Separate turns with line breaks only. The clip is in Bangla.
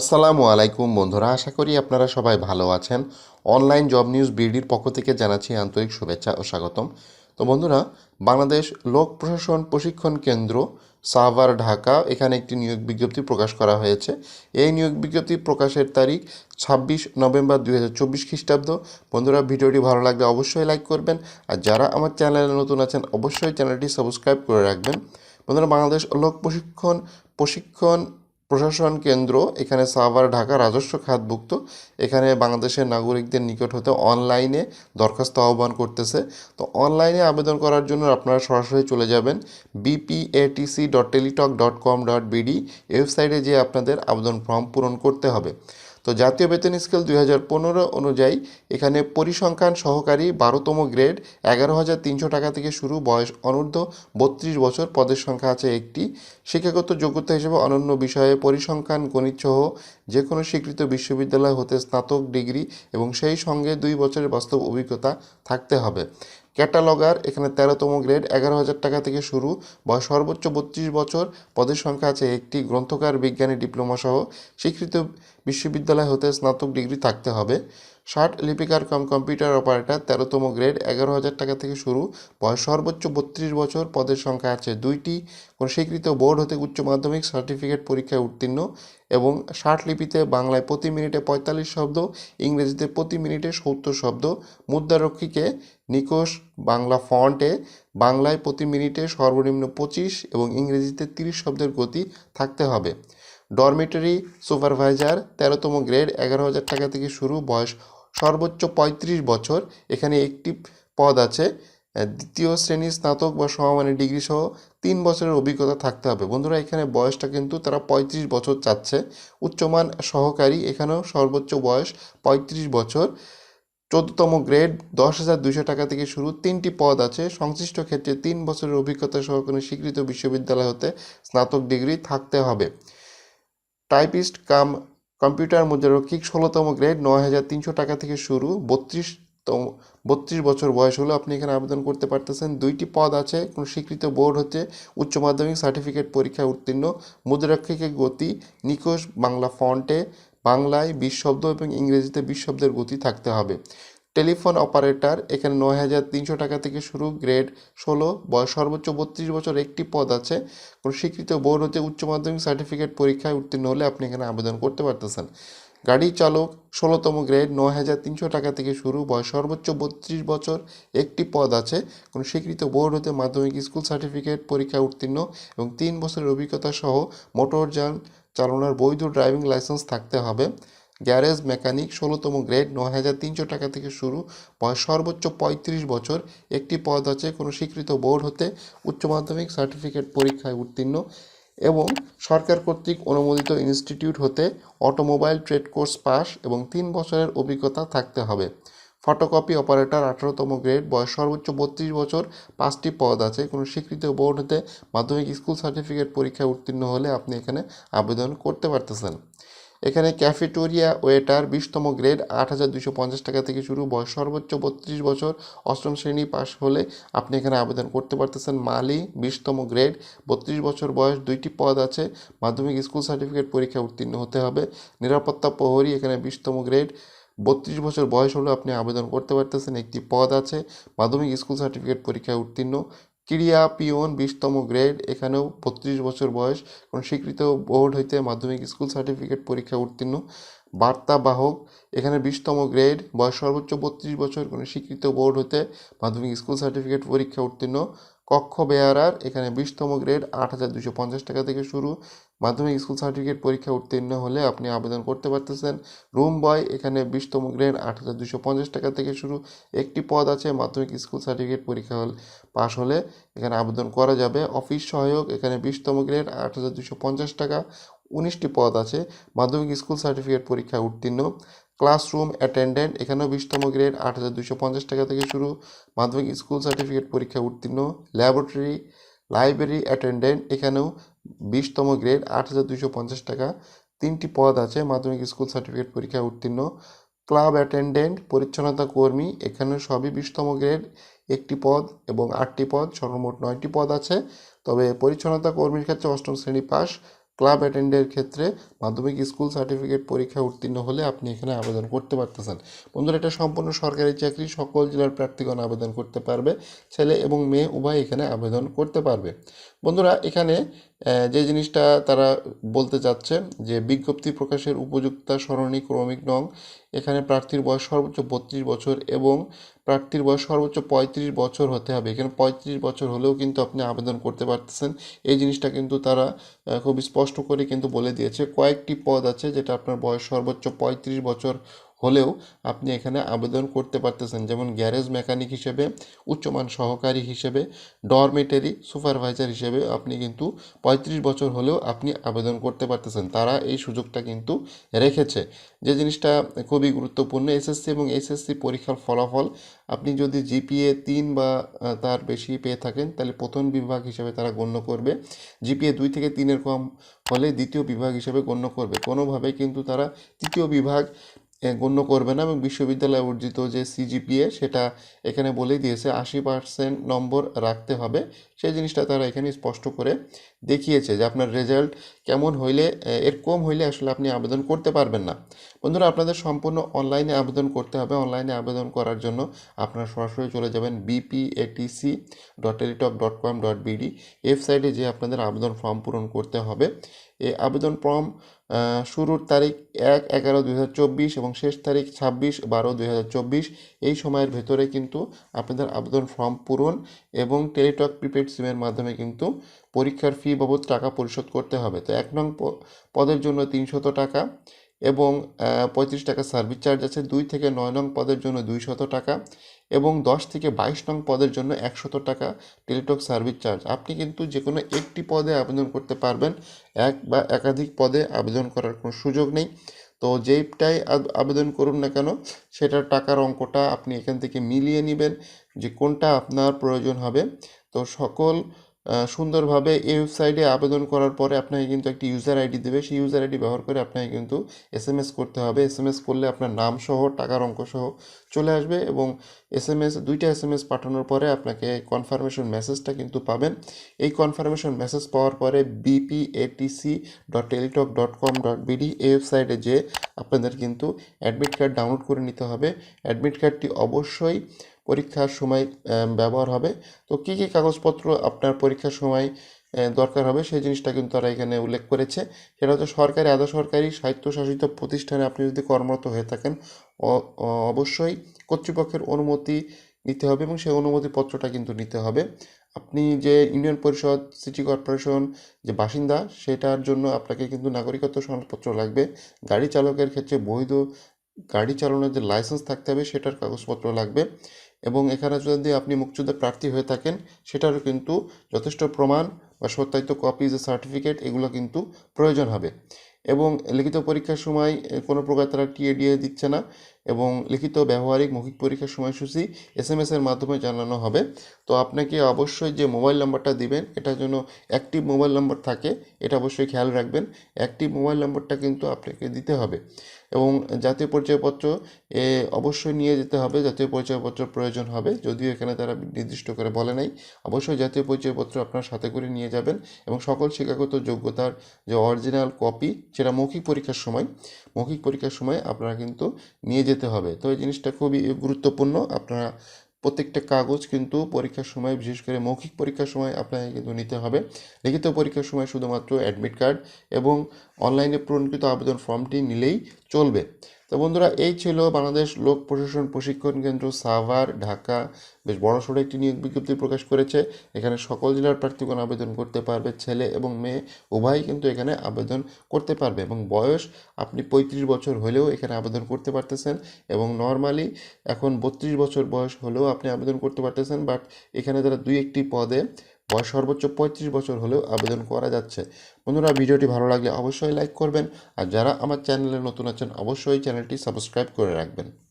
আসসালামু আলাইকুম বন্ধুরা, আশা করি আপনারা সবাই ভালো আছেন। অনলাইন জব নিউজ বিডির পক্ষ থেকে জানাচ্ছি আন্তরিক শুভেচ্ছা ও স্বাগতম। তো বন্ধুরা, বাংলাদেশ লোক প্রশাসন প্রশিক্ষণ কেন্দ্র, সাভার, ঢাকা, এখানে একটি নিয়োগ বিজ্ঞপ্তি প্রকাশ করা হয়েছে। এই নিয়োগ বিজ্ঞপ্তি প্রকাশের তারিখ ছাব্বিশ নভেম্বর দুই হাজার চব্বিশ খ্রিস্টাব্দ। বন্ধুরা, ভিডিওটি ভালো লাগলে অবশ্যই লাইক করবেন। আর যারা আমার চ্যানেলে নতুন আছেন, অবশ্যই চ্যানেলটি সাবস্ক্রাইব করে রাখবেন। বন্ধুরা, বাংলাদেশ লোক প্রশিক্ষণ প্রশিক্ষণ প্রশাসন কেন্দ্র, এখানে সাভার, ঢাকা রাজস্ব খাতভুক্ত। এখানে বাংলাদেশের নাগরিকদের নিকট হতে অনলাইনে দরখাস্ত আহ্বান করতেছে। তো অনলাইনে আবেদন করার জন্য আপনারা সরাসরি চলে যাবেন BPATC dot Teletalk dot com dot BD ওয়েবসাইটে যেয়ে আপনাদের আবেদন ফর্ম পূরণ করতে হবে। তো জাতীয় বেতন স্কেল দুই হাজার পনেরো অনুযায়ী এখানে পরিসংখ্যান সহকারী বারোতম গ্রেড এগারো হাজার তিনশো টাকা থেকে শুরু বয়স অনূর্ধ্ব বত্রিশ বছর পদের সংখ্যা আছে একটি। শিক্ষাগত যোগ্যতা হিসেবে অনন্য বিষয়ে পরিসংখ্যান, গণিত সহ যে কোনো স্বীকৃত বিশ্ববিদ্যালয় হতে স্নাতক ডিগ্রি এবং সেই সঙ্গে দুই বছরের বাস্তব অভিজ্ঞতা থাকতে হবে। ক্যাটালগার, এখানে তেরোতম গ্রেড, এগারো হাজার টাকা থেকে শুরু বয়স সর্বোচ্চ বত্রিশ বছর, পদের সংখ্যা আছে একটি, গ্রন্থকার, বিজ্ঞানী, ডিপ্লোমা সহ, স্বীকৃত বিশ্ববিদ্যালয় হতে স্নাতক ডিগ্রি থাকতে হবে। ষাট লিপিকার কম কম্পিউটার অপারেটর, তেরোতম গ্রেড, এগারো হাজার টাকা থেকে শুরু বয়স সর্বোচ্চ বত্রিশ বছর, পদের সংখ্যা আছে দুইটি। কোনো স্বীকৃত বোর্ড হতে উচ্চ মাধ্যমিক, সার্টিফিকেট পরীক্ষায় উত্তীর্ণ। এবং লিপিতে বাংলায় প্রতি মিনিটে পঁয়তাল্লিশ শব্দ, ইংরেজিতে প্রতি মিনিটে সত্তর শব্দ। মুদ্রারক্ষীকে নিকোষ বাংলা ফন্টে, বাংলায় প্রতি মিনিটে সর্বনিম্ন পঁচিশ এবং ইংরেজিতে তিরিশ শব্দের গতি থাকতে হবে। ডরমিটরি সুপারভাইজার, তেরোতম গ্রেড, এগারো হাজার টাকা থেকে শুরু, বয়স সর্বোচ্চ পঁয়ত্রিশ বছর। এখানে একটি পদ আছে দ্বিতীয় শ্রেণির স্নাতক বা সমমানের ডিগ্রি সহ তিন বছরের অভিজ্ঞতা থাকতে হবে। বন্ধুরা, এখানে বয়সটা কিন্তু তারা পঁয়ত্রিশ বছর চাচ্ছে। উচ্চমান সহকারী এখানেও সর্বোচ্চ বয়স পঁয়ত্রিশ বছর। চোদ্দতম গ্রেড, দশ হাজার দুশো টাকা থেকে শুরু তিনটি পদ আছে। সংশ্লিষ্ট ক্ষেত্রে তিন বছরের অভিজ্ঞতা সহ কোনো স্বীকৃত বিশ্ববিদ্যালয় হতে স্নাতক ডিগ্রি থাকতে হবে। টাইপিস্ট কাম কম্পিউটার মুদ্রারক্ষিক ষোলোতম গ্রেড, নয় হাজার তিনশো টাকা থেকে শুরু বত্রিশতম বত্রিশ বছর বয়স হলো আপনি এখানে আবেদন করতে পারতেছেন। দুইটি পদ আছে, কোনো স্বীকৃত বোর্ড হচ্ছে উচ্চ মাধ্যমিক সার্টিফিকেট পরীক্ষায় উত্তীর্ণ মুদ্রাক্ষিকের গতি নিকোষ বাংলা ফন্টে বাংলায় বিশ শব্দ এবং ইংরেজিতে বিশ শব্দের গতি থাকতে হবে। টেলিফোন অপারেটর, এখানে নয় হাজার তিনশো টাকা থেকে শুরু, গ্রেড ষোলো, বয়স সর্বোচ্চ বত্রিশ বছর, একটি পদ আছে, কোনো স্বীকৃত বোর্ড হতে উচ্চ মাধ্যমিক সার্টিফিকেট পরীক্ষায় উত্তীর্ণ হলে আপনি এখানে আবেদন করতে পারতেছেন। গাড়ি চালক, ষোলোতম গ্রেড, নয় হাজার তিনশো টাকা থেকে শুরু, বয়স সর্বোচ্চ বত্রিশ বছর, একটি পদ আছে। কোনো স্বীকৃত বোর্ড হতে মাধ্যমিক স্কুল সার্টিফিকেট, পরীক্ষায় উত্তীর্ণ এবং তিন বছরের অভিজ্ঞতা সহ মোটরযান চালানোর বৈধ ড্রাইভিং লাইসেন্স থাকতে হবে। গ্যারেজ মেকানিক, ষোলোতম গ্রেড, নয় হাজার তিনশো টাকা থেকে শুরু, বয়স সর্বোচ্চ পঁয়ত্রিশ বছর, একটি পদ আছে। কোনো স্বীকৃত বোর্ড হতে উচ্চ মাধ্যমিক সার্টিফিকেট, পরীক্ষায় উত্তীর্ণ এবং সরকার কর্তৃক অনুমোদিত ইনস্টিটিউট হতে অটোমোবাইল ট্রেড কোর্স পাস এবং তিন বছরের অভিজ্ঞতা থাকতে হবে। ফটোকপি অপারেটর আঠারোতম গ্রেড, বয়স সর্বোচ্চ বত্রিশ বছর, পাঁচটি পদ আছে। কোনো স্বীকৃত বোর্ড হতে মাধ্যমিক স্কুল সার্টিফিকেট পরীক্ষায় উত্তীর্ণ হলে আপনি এখানে আবেদন করতে পারতেছেন। এখানে ক্যাফেটোরিয়া ওয়েটার বিশতম গ্রেড, আট হাজার দুশো পঞ্চাশ টাকা থেকে শুরু, বয়স সর্বোচ্চ বত্রিশ বছর, অষ্টম শ্রেণি পাস হলে আপনি এখানে আবেদন করতে পারতেছেন। মালি বিশতম গ্রেড, বত্রিশ বছর বয়স, দুইটি পদ আছে, মাধ্যমিক স্কুল সার্টিফিকেট পরীক্ষা উত্তীর্ণ হতে হবে। নিরাপত্তা প্রহরী এখানে বিশতম গ্রেড, বত্রিশ বছর বয়স হলে আপনি আবেদন করতে পারতেছেন। একটি পদ আছে, মাধ্যমিক স্কুল সার্টিফিকেট পরীক্ষায় উত্তীর্ণ। ক্রিয়া পিওন বিশতম গ্রেড। এখানেও বত্রিশ বছর বয়স। কোন স্বীকৃত বোর্ড হইতে মাধ্যমিক স্কুল সার্টিফিকেট পরীক্ষা উত্তীর্ণ। বার্তা বাহক এখানে বিশতম গ্রেড। বয়স সর্বোচ্চ বত্রিশ বছর। কোনো স্বীকৃত বোর্ড হইতে মাধ্যমিক স্কুল সার্টিফিকেট পরীক্ষা উত্তীর্ণ। কক্ষ বেয়ারার এখানে বিশতম গ্রেড, আট হাজার দুশো পঞ্চাশ টাকা থেকে শুরু। মাধ্যমিক স্কুল সার্টিফিকেট পরীক্ষা উত্তীর্ণ হলে আপনি আবেদন করতে পারতেছেন। রুম বয়, এখানে বিশতম গ্রেড, আট হাজার দুশো পঞ্চাশ টাকা থেকে শুরু। একটি পদ আছে, মাধ্যমিক স্কুল সার্টিফিকেট পরীক্ষা হল পাশ হলে এখানে আবেদন করা যাবে। অফিস সহায়ক, এখানে বিশতম গ্রেড, আট হাজার দুশো পঞ্চাশ টাকা। উনিশটি পদ আছে, মাধ্যমিক স্কুল সার্টিফিকেট পরীক্ষা উত্তীর্ণ। ক্লাসরুম অ্যাটেন্ডেন্ট, এখানেও বিশতম গ্রেড, আট হাজার দুশো পঞ্চাশ টাকা থেকে শুরু। মাধ্যমিক স্কুল সার্টিফিকেট পরীক্ষা উত্তীর্ণ। ল্যাবরেটরি, লাইব্রেরি অ্যাটেন্ডেন্ট, এখানেও বিশতম গ্রেড, আট হাজার দুশো পঞ্চাশ টাকা। তিনটি পদ আছে, মাধ্যমিক স্কুল সার্টিফিকেট পরীক্ষায় উত্তীর্ণ। ক্লাব অ্যাটেন্ডেন্ট, পরিচ্ছন্নতা কর্মী এখানে সবই বিশতম গ্রেড। একটি পদ এবং আটটি পদ, সর্বমোট নয়টি পদ আছে। তবে পরিচ্ছন্নতা কর্মীর ক্ষেত্রে অষ্টম শ্রেণি পাস ক্লাব অ্যাটেন্ডের ক্ষেত্রে মাধ্যমিক স্কুল সার্টিফিকেট পরীক্ষা উত্তীর্ণ হলে আপনি এখানে আবেদন করতে পারতেছেন। বন্ধুরা, এটা সম্পূর্ণ সরকারি চাকরি। সকল জেলার প্রার্থীগণ আবেদন করতে পারবে। ছেলে এবং মেয়ে উভয় এখানে আবেদন করতে পারবে। বন্ধুরা, এখানে যে জিনিসটা তারা বলতে চাচ্ছে যে বিজ্ঞপ্তি প্রকাশের উপযুক্তা সরণি ক্রমিক নং, এখানে প্রার্থীর বয়স সর্বোচ্চ বত্রিশ বছর এবং প্রার্থীর বয়স সর্বোচ্চ পঁয়ত্রিশ বছর হতে হবে। এখানে পঁয়ত্রিশ বছর হলেও কিন্তু আপনি আবেদন করতে পারতেছেন। এই জিনিসটা কিন্তু তারা খুব স্পষ্ট করে কিন্তু বলে দিয়েছে। কয়েকটি পদ আছে যেটা আপনার বয়স সর্বোচ্চ পঁয়ত্রিশ বছর হলেও আপনি এখানে আবেদন করতে পারতেছেন। যেমন গ্যারেজ মেকানিক হিসেবে, উচ্চমান সহকারী হিসেবে, ডরমেটারি সুপারভাইজার হিসেবে আপনি কিন্তু পঁয়ত্রিশ বছর হলেও আপনি আবেদন করতে পারতেছেন। তারা এই সুযোগটা কিন্তু রেখেছে। যে জিনিসটা খুবই গুরুত্বপূর্ণ, এসএসসি এবং এসএসসি পরীক্ষার ফলাফল আপনি যদি জিপিএ তিন বা তার বেশি পেয়ে থাকেন, তাহলে প্রথম বিভাগ হিসেবে তারা গণ্য করবে। জিপিএ দুই থেকে তিনের কম হলে দ্বিতীয় বিভাগ হিসেবে গণ্য করবে। কোনোভাবেই কিন্তু তারা তৃতীয় বিভাগ গণ্য করবে না এবং বিশ্ববিদ্যালয়ে অর্জিত যে সিজিপিএ, সেটা এখানে বলেই দিয়েছে, আশি পার্সেন্ট নম্বর রাখতে হবে। সেই জিনিসটা তারা এখানে স্পষ্ট করে দেখিয়েছে যে আপনার রেজাল্ট কেমন হইলে এর কম হইলে আসলে আপনি আবেদন করতে পারবেন না। বন্ধুরা, আপনাদের সম্পূর্ণ অনলাইনে আবেদন করতে হবে। অনলাইনে আবেদন করার জন্য আপনারা সরাসরি চলে যাবেন BPATC dot Teletalk dot com dot BD ওয়েবসাইটে যে আপনাদের আবেদন ফর্ম পূরণ করতে হবে। এই আবেদন ফর্ম শুরুর তারিখ এক এগারো দুই এবং শেষ তারিখ ছাব্বিশ বারো দুই এই সময়ের ভেতরে কিন্তু আপনাদের আবেদন ফর্ম পূরণ এবং টেলিটক প্রিপেড সিমের মাধ্যমে কিন্তু পরীক্ষার ফি বাবদ টাকা পরিশোধ করতে হবে। তো এক নং পদের জন্য তিনশত টাকা এবং পঁয়ত্রিশ টাকা সার্ভিস চার্জ আছে, দুই থেকে নয় নং পদের জন্য দুইশত টাকা এবং দশ থেকে বাইশ নং পদের জন্য একশত টাকা টেলিটক সার্ভিস চার্জ আপনি কিন্তু যে কোনো একটি পদে আবেদন করতে পারবেন, এক বা একাধিক পদে আবেদন করার কোনো সুযোগ নেই। তো যেইটাই আবেদন করুন না কেন, সেটার টাকার অঙ্কটা আপনি এখান থেকে মিলিয়ে নেবেন যে কোনটা আপনার প্রয়োজন হবে। তো সকল সুন্দরভাবে এই ওয়েবসাইটে আবেদন করার পরে আপনাকে কিন্তু একটি ইউজার আইডি দেবে। সেই ইউজার আইডি ব্যবহার করে আপনাকে কিন্তু এস করতে হবে। এস করলে আপনার নাম সহ, টাকার অঙ্ক সহ চলে আসবে এবং এস এম এস দুইটা এস এম এস পাঠানোর পরে আপনাকে কনফার্মেশন মেসেজটা কিন্তু পাবেন। এই কনফার্মেশন মেসেজ পাওয়ার পরে BPATC dot Teletalk dot com dot BD এই ওয়েবসাইটে যে আপনাদের কিন্তু অ্যাডমিট কার্ড ডাউনলোড করে নিতে হবে। অ্যাডমিট কার্ডটি অবশ্যই পরীক্ষার সময় ব্যবহার হবে। তো কী কী কাগজপত্র আপনার পরীক্ষার সময় দরকার হবে সেই জিনিসটা কিন্তু তারা এখানে উল্লেখ করেছে। সেটা হচ্ছে সরকারি আধা সরকারি স্বায়ত্তশাসিত প্রতিষ্ঠানে আপনি যদি কর্মরত হয়ে থাকেন অবশ্যই কর্তৃপক্ষের অনুমতি নিতে হবে এবং সেই অনুমতিপত্রটা কিন্তু নিতে হবে। আপনি যে ইউনিয়ন পরিষদ, সিটি কর্পোরেশন, যে বাসিন্দা, সেটার জন্য আপনাকে কিন্তু নাগরিকত্ব সনদপত্র লাগবে। গাড়ি চালকের ক্ষেত্রে বৈধ গাড়ি চালানোর যে লাইসেন্স থাকতে হবে সেটার কাগজপত্র লাগবে এবং এখানে যদি আপনি মুক্তিযোদ্ধা প্রার্থী হয়ে থাকেন, সেটারও কিন্তু যথেষ্ট প্রমাণ বা সত্যায়িত কপি যে সার্টিফিকেট এগুলো কিন্তু প্রয়োজন হবে। এবং লিখিত পরীক্ষার সময় কোনো প্রকার তারা টিএডিএ দিচ্ছে না। এবং লিখিত ব্যবহারিক মৌখিক পরীক্ষার সময়সূচি এস এম এর মাধ্যমে জানানো হবে। তো আপনাকে অবশ্যই যে মোবাইল নাম্বারটা দিবেন, এটার জন্য অ্যাক্টিভ মোবাইল নাম্বার থাকে, এটা অবশ্যই খেয়াল রাখবেন। অ্যাক্টিভ মোবাইল নাম্বারটা কিন্তু আপনাকে দিতে হবে। এবং জাতীয় পরিচয়পত্র, এ অবশ্যই নিয়ে যেতে হবে, জাতীয় পরিচয়পত্র প্রয়োজন হবে। যদিও এখানে তারা নির্দিষ্ট করে বলে নাই, অবশ্যই জাতীয় পরিচয়পত্র আপনার সাথে করে নিয়ে যাবেন এবং সকল শিক্ষাগত যোগ্যতার যে অরিজিনাল কপি সেটা মৌখিক পরীক্ষার সময়, মৌখিক পরীক্ষার সময় আপনারা কিন্তু নিয়ে যেতে হবে। তো এই জিনিসটা খুবই গুরুত্বপূর্ণ। আপনারা প্রত্যেকটা কাগজ কিন্তু পরীক্ষার সময়, বিশেষ করে মৌখিক পরীক্ষার সময় আপনাকে কিন্তু নিতে হবে। লিখিত পরীক্ষার সময় শুধুমাত্র অ্যাডমিট কার্ড এবং অনলাইনে পূরণকৃত আবেদন ফর্মটি নিলেই চলবে। তো বন্ধুরা, এই ছিল বাংলাদেশ লোক প্রশাসন প্রশিক্ষণ কেন্দ্র সাভার, ঢাকা। বেশ বড়সড় একটি নিয়োগ বিজ্ঞপ্তি প্রকাশ করেছে। এখানে সকল জেলার প্রার্থীগণ আবেদন করতে পারবে, ছেলে এবং মেয়ে, উভয়ই কিন্তু এখানে আবেদন করতে পারবে এবং বয়স আপনি পঁয়ত্রিশ বছর হলেও এখানে আবেদন করতে পারতেছেন এবং নর্মালি এখন বত্রিশ বছর বয়স হলেও আপনি আবেদন করতে পারতেছেন, বাট এখানে তারা দুই একটি পদে বয়স সর্বোচ্চ পঁয়ত্রিশ বছর হলেও আবেদন করা যাচ্ছে। বন্ধুরা, ভিডিওটি ভালো লাগলে অবশ্যই লাইক করবেন। আর যারা আমার চ্যানেলে নতুন আছেন, অবশ্যই চ্যানেলটি সাবস্ক্রাইব করে রাখবেন।